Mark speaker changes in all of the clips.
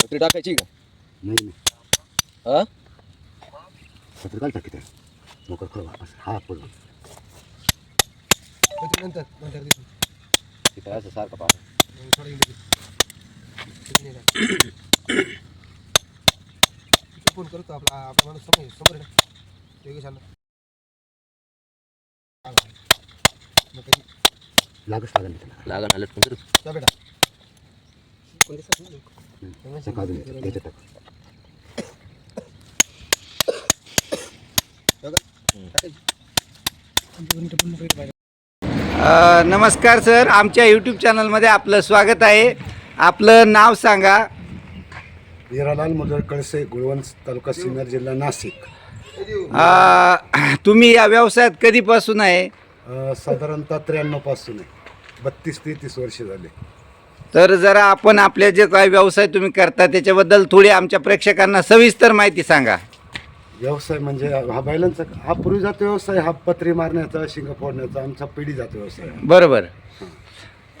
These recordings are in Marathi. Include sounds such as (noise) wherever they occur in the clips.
Speaker 1: पत्री टाकायची का?
Speaker 2: नाही नाही.
Speaker 1: हा?
Speaker 2: सत्र काय टाकी मोकर खळ असं हा पडून
Speaker 3: नंतर नंतर देतो.
Speaker 1: तिथं असं सारखं पाहा?
Speaker 3: फोन करतो आपला आपला माणूस समोर समोर
Speaker 2: लागच लागेल त्याला
Speaker 1: लागण आलं पण
Speaker 3: जा बेटा.
Speaker 2: टाक.
Speaker 4: अ, नमस्कार सर आमच्या यूट्यूब चॅनलमध्ये आपलं स्वागत आहे. आपलं नाव सांगा.
Speaker 2: हिरालाल मदर कळसे गुळवंत तालुका सिन्नर जिल्हा नाशिक.
Speaker 4: अ, तुम्ही या व्यवसायात कधीपासून आहे?
Speaker 2: अं, साधारणतः त्र्याण्णवपासून आहे. बत्तीस ते तीस वर्ष झाले.
Speaker 4: तर जरा आपण आपले जे काही व्यवसाय तुम्ही करता त्याच्याबद्दल थोडी आमच्या प्रेक्षकांना सविस्तर माहिती सांगा.
Speaker 2: व्यवसाय म्हणजे हा बैलांचा हा पूर्वी जातो व्यवसाय हा पत्री मारण्याचा शिंग फोडण्याचा आमचा पिढी जातो व्यवसाय.
Speaker 4: बरोबर.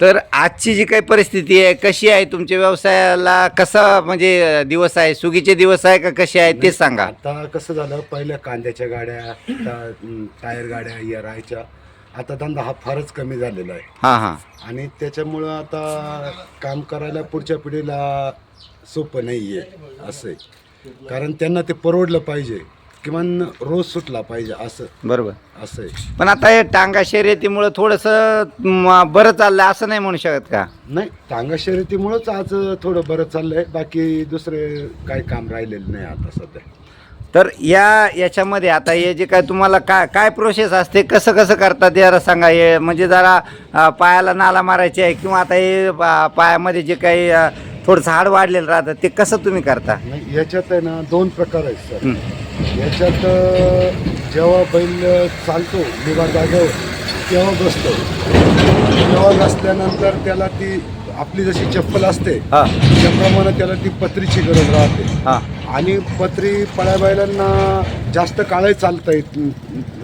Speaker 4: तर आजची जी काही परिस्थिती आहे कशी आहे तुमच्या व्यवसायाला कसा म्हणजे दिवस आहे सुगीचे दिवस आहे का कसे आहे ते सांगा.
Speaker 2: आता कसं झालं पहिल्या कांद्याच्या गाड्या अं, टायर गाड्या या राहायच्या आता धंदा हा फारच कमी झालेला आहे.
Speaker 4: हां हां.
Speaker 2: आणि त्याच्यामुळं आता काम करायला पुढच्या पिढीला सोपं नाही आहे असं आहे. कारण त्यांना ते परवडलं पाहिजे. किमान रोज सुटला पाहिजे असं.
Speaker 4: बरोबर.
Speaker 2: असं आहे
Speaker 4: पण आता हे टांगा शर्यतीमुळं थोडंसं बरं चाललं असं नाही म्हणू शकत का?
Speaker 2: नाही टांगा शर्यतीमुळंच आज थोडं बरं चाललंय. बाकी दुसरे काही काम राहिलेलं नाही आता सध्या.
Speaker 4: तर या याच्यामध्ये आता हे जे काय तुम्हाला काय काय प्रोसेस असते कसं कसं करतात जरा सांगा. हे म्हणजे जरा अ, पायाला नाला मारायचे आहे किंवा आता हे पा- पायामध्ये जे काही अ, थोडंसं हाड वाढलेलं राहतं ते कसं तुम्ही करता?
Speaker 2: नाही याच्यात आहे ना दोन प्रकार आहेत सर.
Speaker 4: हं.
Speaker 2: याच्यात जेव्हा बैल चालतो निवा जागेवर तेव्हा बसतो. तेव्हा बसल्यानंतर त्याला ती आपली जशी चप्पल असते
Speaker 4: हां.
Speaker 2: त्याप्रमाणे त्याला ती पत्रीची गरज राहते.
Speaker 4: हां.
Speaker 2: आणि पत्री पळ्या बैलांना जास्त काळही चालता येत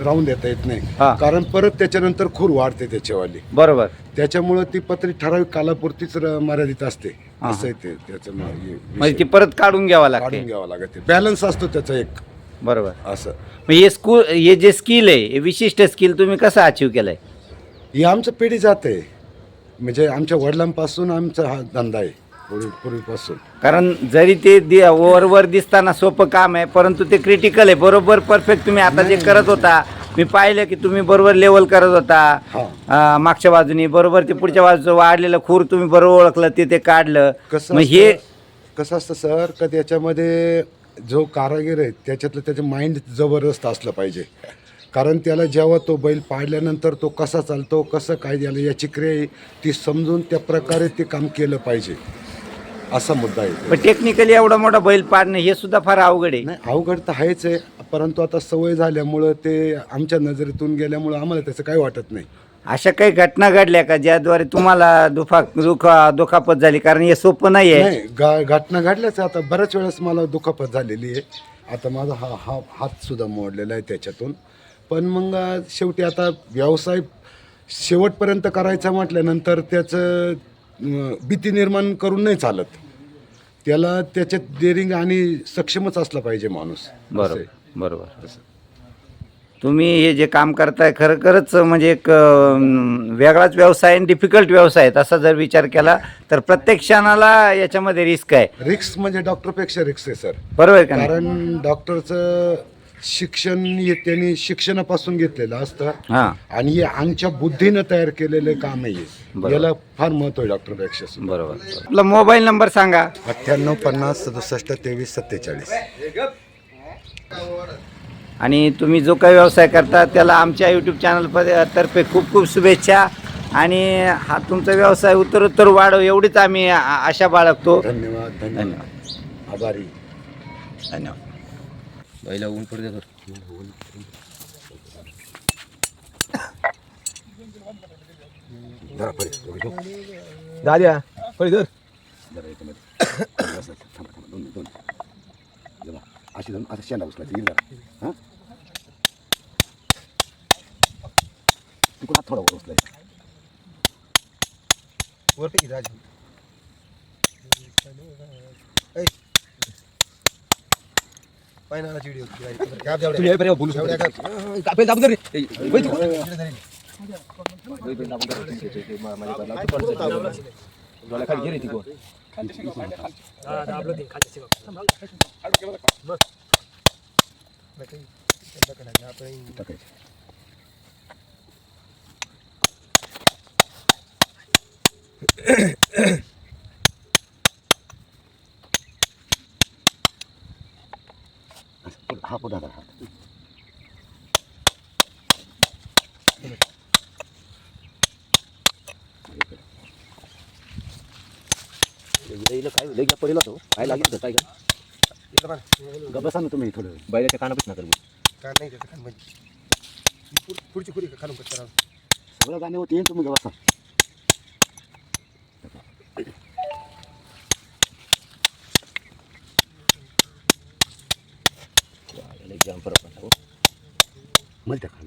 Speaker 2: राहून देता येत
Speaker 4: हा.
Speaker 2: नाही कारण परत त्याच्यानंतर खूर वाढते त्याच्यावाली.
Speaker 4: बरोबर.
Speaker 2: त्याच्यामुळं ती पत्री ठराविक कालापुरतीच र- मर्यादित असते. असं आहे ते त्याचं म- हे
Speaker 4: म्हणजे ती. परत काढून घ्यावं
Speaker 2: काढून
Speaker 4: लागते
Speaker 2: घ्यावं लागते. बॅलन्स असतो त्याचा एक.
Speaker 4: बरोबर.
Speaker 2: असं.
Speaker 4: मग हे स्कूल हे जे स्किल आहे हे विशिष्ट स्किल तुम्ही कसं अचीव केलंय?
Speaker 2: ही आमचं पिढी जाते. म्हणजे आमच्या वडिलांपासून आमचा हा धंदा आहे पूर्वी पूर्वीपासून.
Speaker 4: कारण जरी ते दि- वरवर दिसताना सोपं काम आहे परंतु ते क्रिटिकल आहे. बरोबर परफेक्ट तुम्ही आता जे करत होता मी पाहिलं की तुम्ही बरोबर लेवल करत होता.
Speaker 2: हा.
Speaker 4: अं, मागच्या बाजूनी बरोबर ते पुढच्या बाजूचं वाढलेलं खूर तुम्ही बरोबर ओळखलं ते ते काढलं.
Speaker 2: कसं
Speaker 4: मग हे
Speaker 2: असतं- कसं असतं सर? का त्याच्यामध्ये जो कारागीर आहे त्याच्यातलं त्याचं माइंड जबरदस्त असलं पाहिजे. कारण त्याला जेव्हा तो बैल पाडल्यानंतर तो कसा चालतो कसं काय त्याला याची क्रिया ती समजून त्या प्रकारे ते काम केलं पाहिजे. असा मुद्दा आहे.
Speaker 4: पण टेक्निकली एवढा मोठा बैल पाडणं हे सुद्धा फार अवघड आहे.
Speaker 2: नाही अवघड तर आहेच आहे परंतु आता सवय झाल्यामुळं ते आमच्या नजरेतून गेल्यामुळं आम्हाला त्याचं काही वाटत नाही.
Speaker 4: अशा काही घटना घडल्या का ज्याद्वारे तुम्हाला दुफा दुखा दुखापत झाली? कारण हे सोपं नाही आहे
Speaker 2: नाही गा घटना घडल्याच. आता बऱ्याच वेळेस मला दुखापत झालेली आहे. आता माझा हा हा हात सुद्धा मोडलेला आहे त्याच्यातून. पण मग अं, शेवटी आता व्यवसाय शेवटपर्यंत करायचा म्हटल्यानंतर त्याचं अं, भीती निर्माण करून नाही चालत. त्याला त्याच्यात डेअरिंग आणि सक्षमच असला पाहिजे माणूस. असं
Speaker 4: बरोबर. बरोबर तुम्ही हे जे काम करताय खरं खरंच म्हणजे एक वेगळाच व्यवसाय आणि डिफिकल्ट व्यवसाय आहे तसा जर विचार केला तर प्रत्येक क्षणाला याच्यामध्ये रिस्क आहे.
Speaker 2: रिक्स म्हणजे डॉक्टरपेक्षा रिक्स आहे सर
Speaker 4: बरोबर आहे का नाही?
Speaker 2: कारण डॉक्टरचं शिक्षण हे त्यांनी शिक्षणापासून घेतलेलं असतं.
Speaker 4: हां.
Speaker 2: आणि हे आमच्या बुद्धीनं तयार केलेलं काम आहे. याला फार महत्त्व आहे डॉक्टरपेक्षा सुद्धा.
Speaker 4: बरोबर. आपला मोबाईल नंबर सांगा.
Speaker 2: अठ्ठ्याण्णव पन्नास सदुसष्ट तेवीस सत्तेचाळीस.
Speaker 4: आणि तुम्ही जो काही व्यवसाय करता त्याला आमच्या यूट्यूब चॅनल तर्फे खूप खूप शुभेच्छा. आणि हा तुमचा व्यवसाय उत्तरोत्तर वाढव एवढीच आम्ही आशा बाळगतो.
Speaker 2: धन्यवाद धन्यवाद.
Speaker 4: धन्यवाद.
Speaker 2: आभारी.
Speaker 4: धन्यवाद.
Speaker 1: बैला ऊन पडते.
Speaker 3: दाद्या पळी धर. (coughs)
Speaker 2: दोन. अशी जाऊन आता शेंडा उचलायची
Speaker 3: वर पैकी राज पायनाची व्हिडिओ काय
Speaker 1: तुला
Speaker 5: असं पुढं- हा पुढं धरा, हा.
Speaker 1: इथं इथं काय लई गॅप पडेल होतो काय लागेल होतं काय का
Speaker 3: इकडं पाहा.
Speaker 5: ग बसा ना तुम्ही थोडं
Speaker 1: बैलाच्या कानापासून नका बोलू.
Speaker 3: काय नाही त्याचं खाली म्हणजे पुढ- पुढची खुरी खालून कट करा
Speaker 5: सगळं गाणे होते येईन तुम्ही ग ಜಂಪರ ಪಟ್ಟವು ಮಲ್ತಕ್ಕ